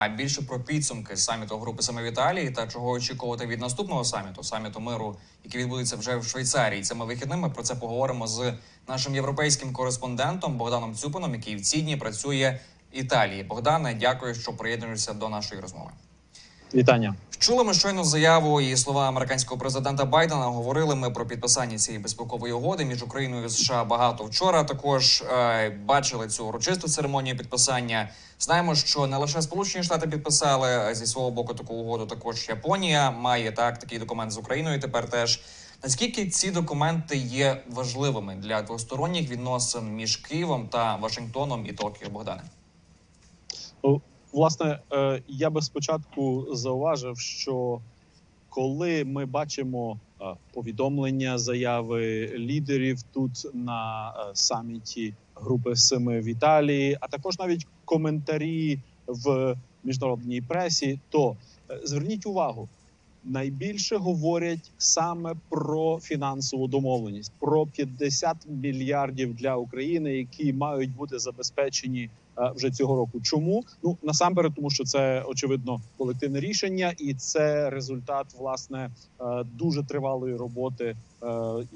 А більше про підсумки саміту групи саме в Італії та чого очікувати від наступного саміту саміту миру, який відбудеться вже в Швейцарії. Цими вихідними про це поговоримо з нашим європейським кореспондентом Богданом Цюпином, який в ці дні працює в Італії. Богдане, дякую, що приєднуєшся до нашої розмови. Вітання. Чули ми щойно заяву і слова американського президента Байдена. Говорили ми про підписання цієї безпекової угоди між Україною і США багато вчора. Також е, бачили цю урочисту церемонію підписання. Знаємо, що не лише Сполучені Штати підписали зі свого боку таку угоду. Також Японія має так такий документ з Україною. Тепер теж наскільки ці документи є важливими для двосторонніх відносин між Києвом та Вашингтоном і Токіо, Богдане? Власне, е, я би спочатку зауважив, що коли ми бачимо е, повідомлення, заяви лідерів тут на е, саміті Групи Семи в Італії, а також навіть коментарі в міжнародній пресі, то зверніть увагу. Найбільше говорять саме про фінансову домовленість, про 50 мільярдів для України, які мають бути забезпечені вже цього року. Чому ну насамперед, тому що це очевидно колективне рішення, і це результат власне е, дуже тривалої роботи, е,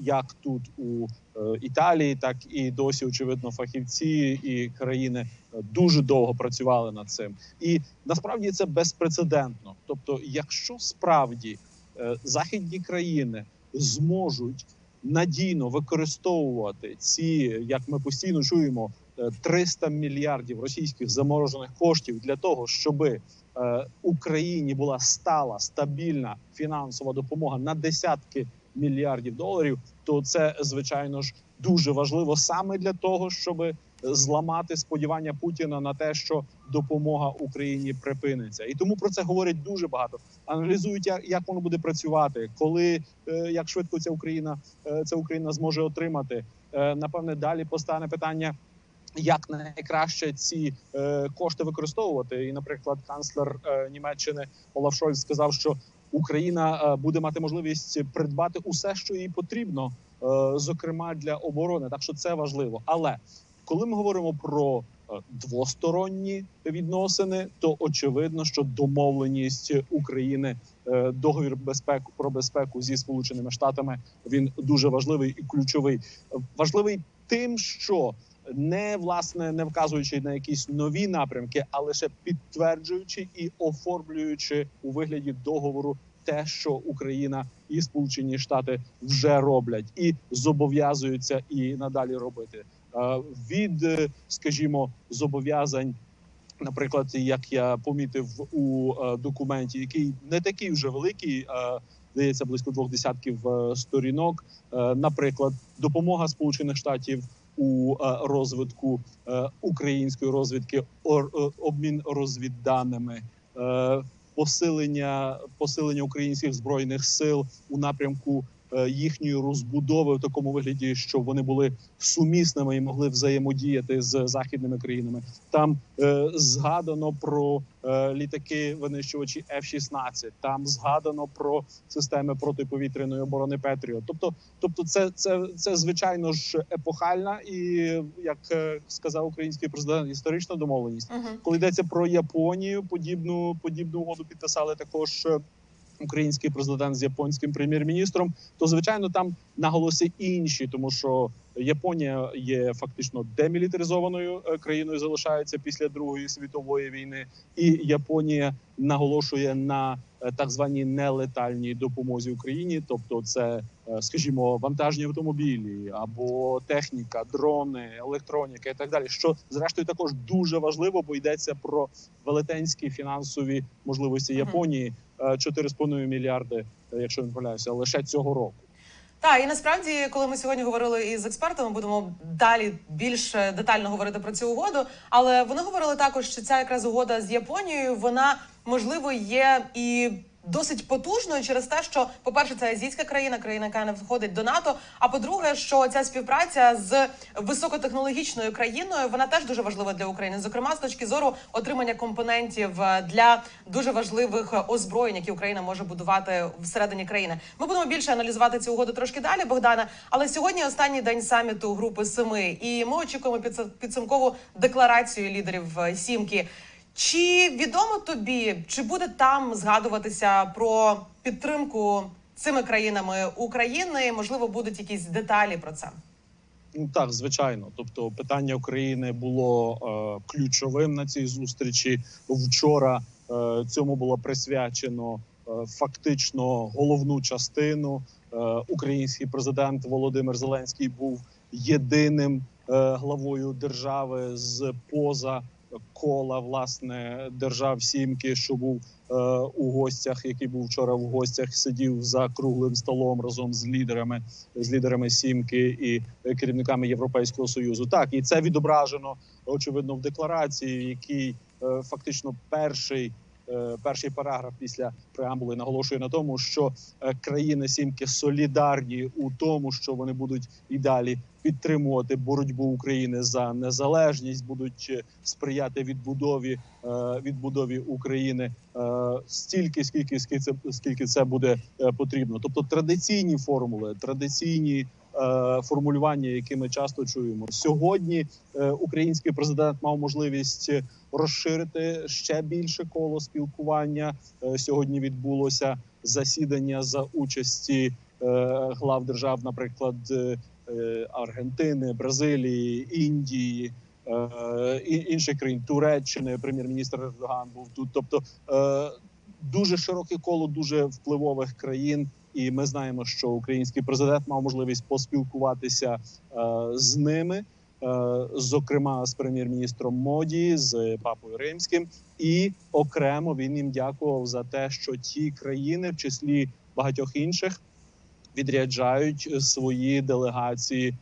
як тут у е, Італії, так і досі очевидно фахівці і країни е, дуже довго працювали над цим. І насправді це безпрецедентно. Тобто, якщо справді е, західні країни зможуть надійно використовувати ці, як ми постійно чуємо, е, 300 мільярдів російських заморожених коштів для того, щоби е, Україні була стала стабільна фінансова допомога на десятки мільярдів доларів, то це звичайно ж дуже важливо саме для того, щоби зламати сподівання Путіна на те, що допомога Україні припиниться, і тому про це говорять дуже багато. Аналізують, як, як воно буде працювати, коли е, як швидко ця Україна е, ця Україна зможе отримати. Е, напевне, далі постане питання. Як найкраще ці е, кошти використовувати, і, наприклад, канцлер е, Німеччини Олаф Шольц сказав, що Україна е, буде мати можливість придбати усе, що їй потрібно, е, зокрема для оборони. Так що це важливо. Але коли ми говоримо про е, двосторонні відносини, то очевидно, що домовленість України, е, договір безпеку про безпеку зі сполученими штатами він дуже важливий і ключовий. Важливий тим, що не власне не вказуючи на якісь нові напрямки, а лише підтверджуючи і оформлюючи у вигляді договору те, що Україна і Сполучені Штати вже роблять, і зобов'язуються і надалі робити. Е, Від, е, скажімо, зобов'язань, наприклад, як я помітив у е, документі, який не такий вже великий. Здається, близько двох десятків сторінок. Наприклад, допомога Сполучених Штатів у е, розвитку е, української розвідки, е, обмін розвідданими, посилення посилення українських збройних сил у напрямку їхньої розбудови в такому вигляді, щоб вони були сумісними і могли взаємодіяти з західними країнами. Там е, згадано про е, літаки винищувачі F-16, Там згадано про системи протиповітряної оборони Петріот. Тобто, тобто, це, це, це звичайно ж епохальна і як е, сказав український президент, історична домовленість. Угу. Коли йдеться про Японію, подібну подібну угоду підписали також е, український президент з японським прем'єр-міністром. То звичайно там наголоси інші, тому що Японія є фактично демілітаризованою е, країною, залишається після Другої світової війни, і Японія наголошує на е, так званій нелетальній допомозі Україні, тобто це, е, скажімо, вантажні автомобілі або техніка, дрони, електроніка і так далі. Що зрештою також дуже важливо, бо йдеться про велетенські фінансові можливості Японії 4,5 мільярди, е, якщо не помиляюся, лише цього року. Так, і насправді, коли ми сьогодні говорили із експертами, будемо далі більш детально говорити про цю угоду. Але вони говорили також, що ця якраз угода з Японією, вона можливо є і. Досить потужною через те, що, по-перше, це азійська країна, країна, яка не входить до НАТО. А по-друге, що ця співпраця з високотехнологічною країною вона теж дуже важлива для України, зокрема з точки зору отримання компонентів е, для дуже важливих е, озброєнь, які Україна може будувати всередині країни. Ми будемо більше аналізувати цю угоду трошки далі, Богдана. Але сьогодні останній день саміту групи семи, і ми очікуємо підс- підсумкову декларацію лідерів е, сімки. Чи відомо тобі, чи буде там згадуватися про підтримку цими країнами України? Можливо, будуть якісь деталі про це? Ну так, звичайно. Тобто, питання України було е, ключовим на цій зустрічі. Вчора е, цьому було присвячено е, фактично головну частину. Е, український президент Володимир Зеленський був єдиним е, главою держави з поза кола власне держав сімки, що був е, у гостях, який був вчора в гостях, сидів за круглим столом разом з лідерами з лідерами сімки і керівниками Європейського союзу. Так і це відображено очевидно в декларації, в якій е, фактично перший. Е, Перший параграф після преамбули наголошує на тому, що е, країни сімки солідарні у тому, що вони будуть і далі підтримувати боротьбу України за незалежність, будуть е, сприяти відбудові відбудові України стільки, скільки скільки це скільки це буде потрібно. Тобто традиційні формули, традиційні формулювання, які ми часто чуємо сьогодні. е, Український президент мав можливість е, розширити ще більше коло спілкування. Е, Сьогодні відбулося засідання за участі е, глав держав, наприклад, е, е, Аргентини, Бразилії, Індії. е, інших країн Туреччини, прем'єр-міністр Ердоган був тут. Тобто е, дуже широке коло дуже впливових країн, і ми знаємо, що український президент мав можливість поспілкуватися е, з ними, е, зокрема з прем'єр-міністром Моді, з папою римським, і окремо він їм дякував за те, що ті країни, в числі багатьох інших, відряджають свої делегації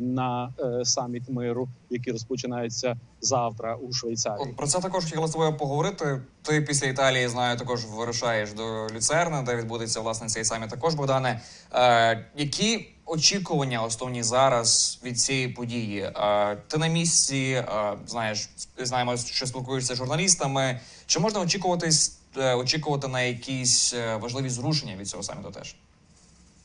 на е, саміт миру, який розпочинається завтра у Швейцарії. Про це також хотіла з тобою поговорити. Ти після Італії знаю, також вирушаєш до Люцерна, де відбудеться власне цей саміт. Також Богдане. Е, які очікування основні зараз від цієї події? Е, ти на місці е, знаєш, знаємо, що спілкуєшся з журналістами. Чи можна очікуватись е, очікувати на якісь е, важливі зрушення від цього саміту? Теж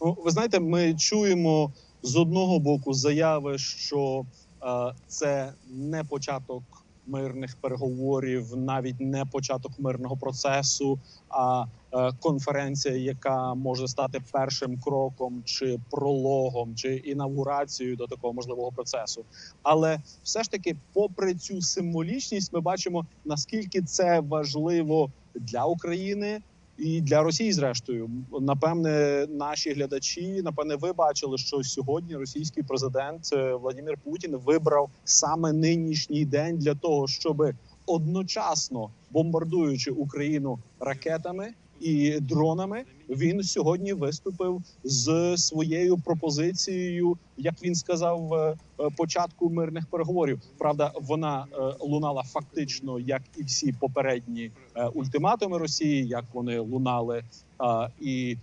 Ну, ви знаєте, ми чуємо з одного боку заяви, що е, це не початок мирних переговорів, навіть не початок мирного процесу, а е, конференція, яка може стати першим кроком, чи прологом, чи інавгурацією до такого можливого процесу. Але все ж таки, попри цю символічність, ми бачимо наскільки це важливо для України і для Росії, зрештою, напевне, наші глядачі, напевне, ви бачили, що сьогодні російський президент е, Владимир Путін вибрав саме нинішній день для того, щоб одночасно бомбардуючи Україну ракетами і дронами, він сьогодні виступив з своєю пропозицією, як він сказав, е, е, початку мирних переговорів. Правда, вона е, лунала фактично, як і всі попередні ультиматуми Росії, як вони лунали і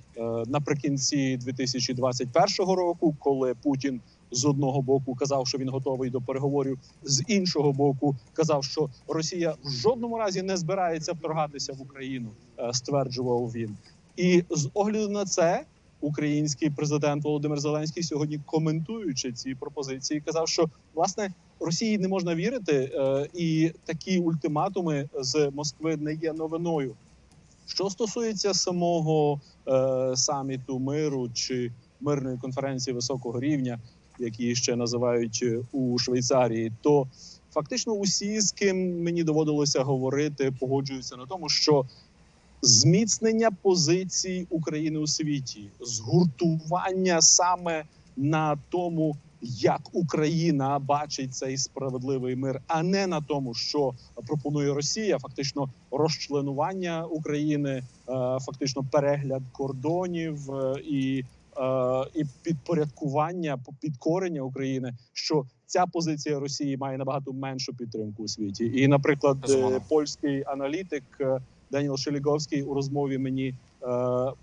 наприкінці 2021 року, коли Путін з одного боку казав, що він готовий до переговорів, з іншого боку казав, що Росія в жодному разі не збирається вторгатися в Україну, е, стверджував він. І з огляду на це український президент Володимир Зеленський сьогодні коментуючи ці пропозиції, казав, що власне Росії не можна вірити, е, і такі ультиматуми з Москви не є новиною. Що стосується самого е, саміту миру чи мирної конференції високого рівня, які ще називають е, у Швейцарії, то фактично усі, з ким мені доводилося говорити, погоджуються на тому, що зміцнення позицій України у світі, згуртування саме на тому, як Україна бачить цей справедливий мир, а не на тому, що пропонує Росія, фактично розчленування України, е, фактично перегляд кордонів е, і, і підпорядкування, підкорення України. Що ця позиція Росії має набагато меншу підтримку у світі, і, наприклад, Безумовно. е, польський аналітик Даніл Шеліговський у розмові мені е,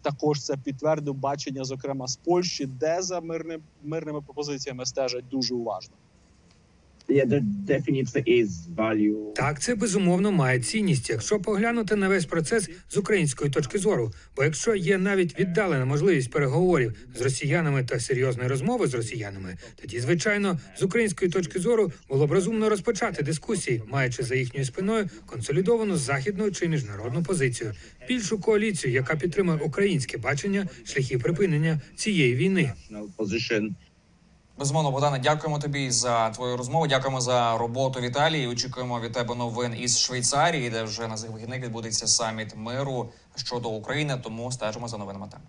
також це підтвердив бачення, зокрема з Польщі, де за мирним мирними пропозиціями стежать дуже уважно. Так, це безумовно має цінність, якщо поглянути на весь процес з української точки зору. Бо якщо є навіть віддалена можливість переговорів з росіянами та серйозної розмови з росіянами, тоді звичайно з української точки зору було б розумно розпочати дискусії, маючи за їхньою спиною консолідовану західну чи міжнародну позицію, більшу коаліцію, яка підтримує українське бачення шляхів припинення цієї війни. Безумовно, Богдане, дякуємо тобі за твою розмову. Дякуємо за роботу в Італії. Очікуємо від тебе новин із Швейцарії, де вже на вихідних відбудеться саміт миру щодо України. Тому стежимо за новинами там.